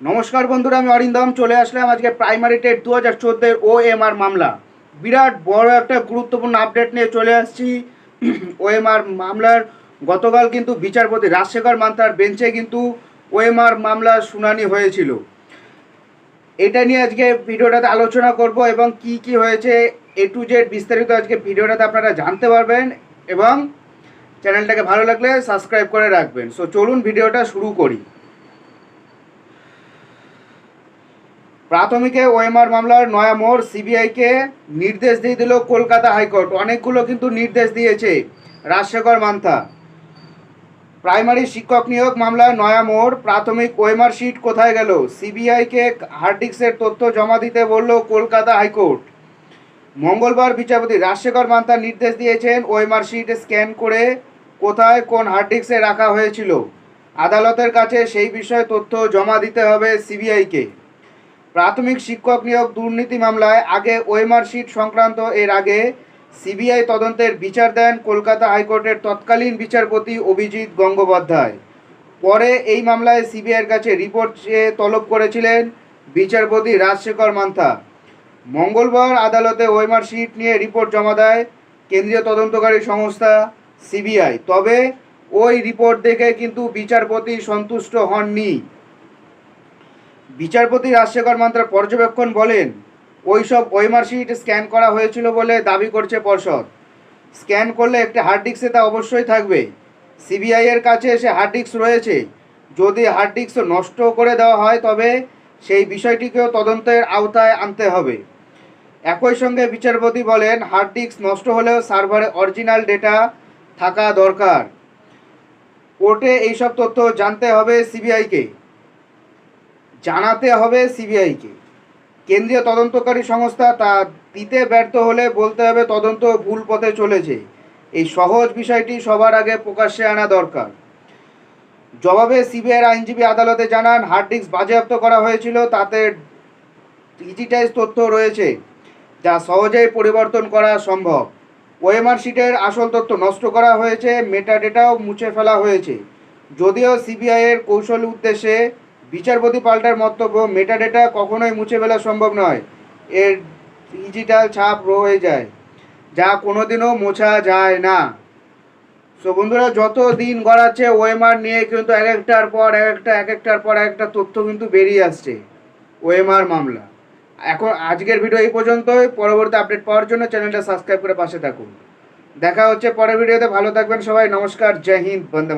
নমস্কার বন্ধুরা, আমি অরিন্দম। চলে আসলাম আজকে প্রাইমারি টেট দু হাজার চোদ্দের ও এম আর মামলা। বিরাট বড় একটা গুরুত্বপূর্ণ আপডেট নিয়ে চলে আসছি। ও এম আর মামলার, গতকাল কিন্তু বিচারপতি রাজশেখর মান্তার বেঞ্চে কিন্তু ও এম আর মামলার শুনানি হয়েছিল। এটা নিয়ে আজকে ভিডিওটাতে আলোচনা করব এবং কি কি হয়েছে এ টু জেড বিস্তারিত আজকে ভিডিওটাতে আপনারা জানতে পারবেন এবং চ্যানেলটাকে ভালো লাগলে সাবস্ক্রাইব করে রাখবেন। সো চলুন ভিডিওটা শুরু করি। প্রাথমিকে ওএমআর মামলার নয়া মোড় সিবিআইকে নির্দেশ দিয়ে দিল কলকাতা হাইকোর্ট। অনেকগুলো কিন্তু নির্দেশ দিয়েছে রাজশেখর মান্থা। প্রাইমারি শিক্ষক নিয়োগ মামলায় নয়া মোড়, প্রাথমিক ওএমআর শিট কোথায় গেল? সিবিআইকে হার্ড ডিস্কের তথ্য জমা দিতে বলল কলকাতা হাইকোর্ট। মঙ্গলবার বিচারপতি রাজশেখর মান্থা নির্দেশ দিয়েছেন ওএমআর শিট স্ক্যান করে কোথায় কোন হার্ড ডিস্কে রাখা হয়েছিল। আদালতের কাছে সেই বিষয়ে তথ্য জমা দিতে হবে সিবিআইকে। প্রাথমিক শিক্ষক নিয়োগ দুর্নীতি মামলায় আগে ওএমআর শিট সংক্রান্ত এর আগে সিবিআই তদন্তের বিচার দেন কলকাতা হাইকোর্টের তৎকালীন বিচারপতি অভিজিৎ গঙ্গোপাধ্যায়। পরে এই মামলায় সিবিআইয়ের কাছে রিপোর্ট চেয়ে তলব করেছিলেন বিচারপতি রাজশেখর মান্থা। মঙ্গলবার আদালতে ওএমআর শিট নিয়ে রিপোর্ট জমা দেয় কেন্দ্রীয় তদন্তকারী সংস্থা সিবিআই। তবে ওই রিপোর্ট দেখে কিন্তু বিচারপতি সন্তুষ্ট হননি। বিচারপতি রাজশেখর মান্ত্রা পর্যবেক্ষণ বলেন, ওইসব ওয়েমার শিট স্ক্যান করা হয়েছিল বলে দাবি করছে পর্ষদ। স্ক্যান করলে একটি হার্ড ডিস্কে তা অবশ্যই থাকবে। সিবিআই এর কাছে সে হার্ড ডিস্ক রয়েছে। যদি হার্ড ডিস্ক নষ্ট করে দেওয়া হয়, তবে সেই বিষয়টিকেও তদন্তের আওতায় আনতে হবে। একই সঙ্গে বিচারপতি বলেন হার্ড ডিস্ক নষ্ট হলেও সার্ভারে অরিজিনাল ডেটা থাকা দরকার। কোর্টে এইসব তথ্য জানতে হবে সিবিআইকে। জানাতে হবে সিবিআইকে। কেন্দ্রীয় তদন্তকারী সংস্থা তা দিতে ব্যর্থ হলে বলতে হবে তদন্ত ভুল পথে চলেছে। এই সহজ বিষয়টি সবার আগে প্রকাশ্যে আনা দরকার। জবাবে সিবিআইয়ের আইনজীবী আদালতে জানান, হার্ড ডিস্ক বাজেয়াপ্ত করা হয়েছিল, তাতে ডিজিটাইজ তথ্য রয়েছে, যা সহজেই পরিবর্তন করা সম্ভব। ওএমআর শিটের আসল তথ্য নষ্ট করা হয়েছে মেটা ডেটাও মুছে ফেলা হয়েছে। যদিও সিবিআইয়ের কৌশল উদ্দেশ্যে বিচারপতি পাল্টার মন্তব্য, মেটা ডেটা কখনোই মুছে ফেলা সম্ভব নয়। এর ডিজিটাল ছাপ রয়ে যায়, যা কোনোদিনও মোছা যায় না। সো বন্ধুরা, যত দিন গড়াচ্ছে, ওএমআর নিয়ে কিন্তু এক একটার পর এক একটা, এক একটার পর এক একটা তথ্য কিন্তু বেরিয়ে আসছে, ওএমআর মামলা। এখন আজকের ভিডিও এই পর্যন্তই। পরবর্তী আপডেট পাওয়ার জন্য চ্যানেলটা সাবস্ক্রাইব করে পাশে থাকুন। দেখা হচ্ছে পরের ভিডিওতে। ভালো থাকবেন সবাই। নমস্কার। জয় হিন্দ। বন্দে।